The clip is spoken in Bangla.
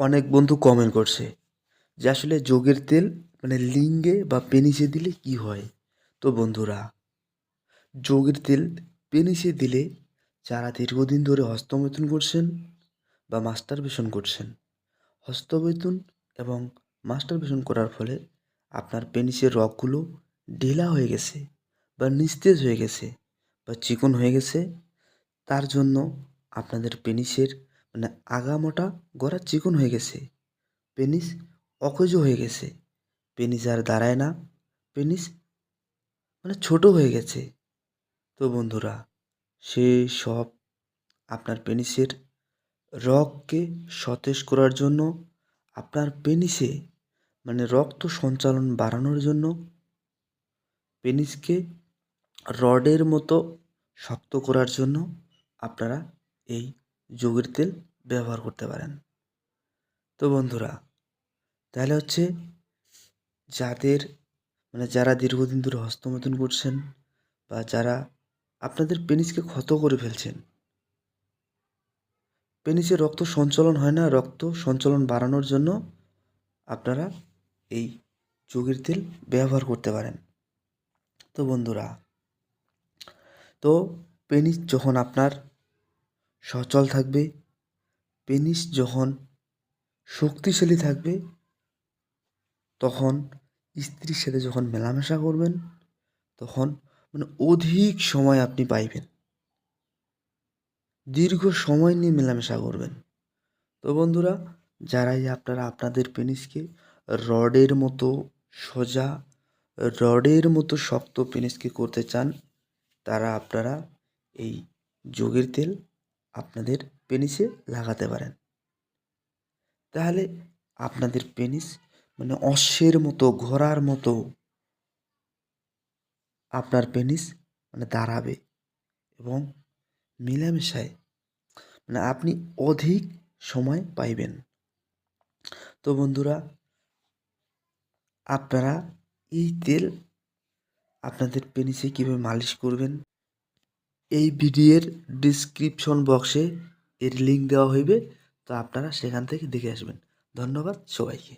অনেক বন্ধু কমেন্ট করছে যে আসলে যোগের তেল মানে লিঙ্গে বা পেনিসে দিলে কি হয়? তো বন্ধুরা, যোগের তেল পেনিসে দিলে যারা দীর্ঘদিন ধরে হস্তমৈথুন করছেন বা মাস্টারবেশন করছেন, হস্তমৈথুন এবং মাস্টারবেশন করার ফলে আপনার পেনিসের রগগুলো ঢিলা হয়ে গেছে বা নিস্তেজ হয়ে গেছে বা চিকন হয়ে গেছে। তার জন্য আপনাদের পেনিসের মানে আগামোটা গড়া চিকন হয়ে গেছে। পেনিস অকেজো হয়ে গেছে। পেনিস আর দাঁড়ায় না। পেনিস মানে ছোট হয়ে গেছে। তো বন্ধুরা, সে সব আপনার পেনিসের রগকে সতেজ করার জন্য, আপনার পেনিসে মানে রক্ত সঞ্চালন বাড়ানোর জন্য পেনিসকে রডের মতো শক্ত করার জন্য আপনারা এই যোগের তেল ব্যবহার করতে পারেন। তো বন্ধুরা, তাহলে হচ্ছে যাদের মানে যারা দীর্ঘদিন ধরে হস্তমৈথুন করছেন বা যারা আপনাদের পেনিসকে ক্ষত করে ফেলছেন, পেনিসে রক্ত সঞ্চালন হয় না, রক্ত সঞ্চালন বাড়ানোর জন্য আপনারা এই যোগের তেল ব্যবহার করতে পারেন। তো বন্ধুরা, তো পেনিস যখন আপনার সচল থাকবে। পেনিস যখন শক্তিশালী থাকবে, তখন স্ত্রীর সাথে যখন মেলামেশা করবেন, তখন মানে অধিক সময় আপনি পাইবেন। দীর্ঘ সময় নিয়ে মেলামেশা করবেন। তো বন্ধুরা, যারাই আপনারা আপনাদের পেনিসকে রডের মতো সোজা, রডের মতো শক্ত পেনিসকে করতে চান, তারা আপনারা এই যোগের তেল আপনাদের পেনিসে লাগাতে পারেন। তাহলে আপনাদের পেনিস মানে অশ্বের মতো, ঘোড়ার মতো আপনার পেনিস মানে দাঁড়াবে এবং মেলামেশায় মানে আপনি অধিক সময় পাইবেন। তো বন্ধুরা, আপনারা এই তেল আপনাদের পেনিসে কীভাবে মালিশ করবেন এই ভিডিওর ডিসক্রিপশন বক্সে এর লিঙ্ক দেওয়া হইবে, তো আপনারা সেখান থেকে দেখে আসবেন। ধন্যবাদ সবাইকে।